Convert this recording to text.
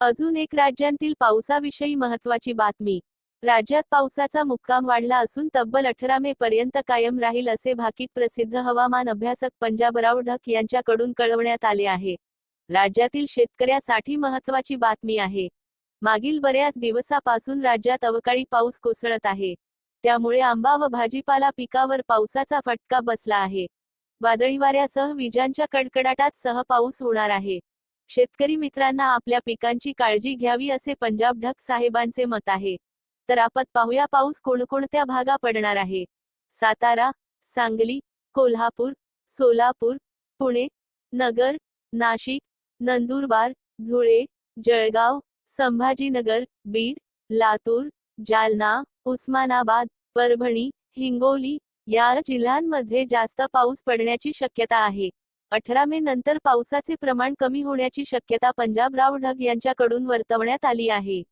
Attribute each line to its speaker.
Speaker 1: अजून एक राज्यांतील पावसाविषयी महत्वाची बातमी. राज्यात पावसाचा मुक्काम वाढला असून तब्बल अठरा मे पर्यंत कायम राहील असे भाकीत प्रसिद्ध हवामान अभ्यासक पंजाबराव ढक यांच्याकडून कळवण्यात आले आहे. राज्यातील शेतकऱ्यासाठी महत्वाची बातमी आहे. मागील बऱ्याच दिवसापासून राज्यात अवकाळी पाऊस कोसळत आहे. त्यामुळे आंबा व भाजीपाला पिकावर पावसाचा फटका बसला आहे. वादळी वाऱ्यासह विजांच्या कडकडाटात सह पाऊस होणार आहे. शेतकरी मित्रांना आपल्या पिकांची काळजी घ्यावी असे पंजाब ढक साहेबांचे मत आहे. तर आपण पाहूया पाऊस कोणकोणत्या भागा पडणार आहे. सातारा सांगली कोल्हापूर सोलापूर पुणे नगर नाशिक नंदुरबार धुळे जळगाव संभाजीनगर बीड लातूर जालना उस्मानाबाद परभणी हिंगोली या जिल्ह्यांमध्ये जास्त पाऊस पडण्याची शक्यता आहे. अठरा मे नंतर पावसाचे प्रमाण कमी होण्याची शक्यता पंजाबराव ढग यांच्याकडून वर्तवण्यात आली आहे.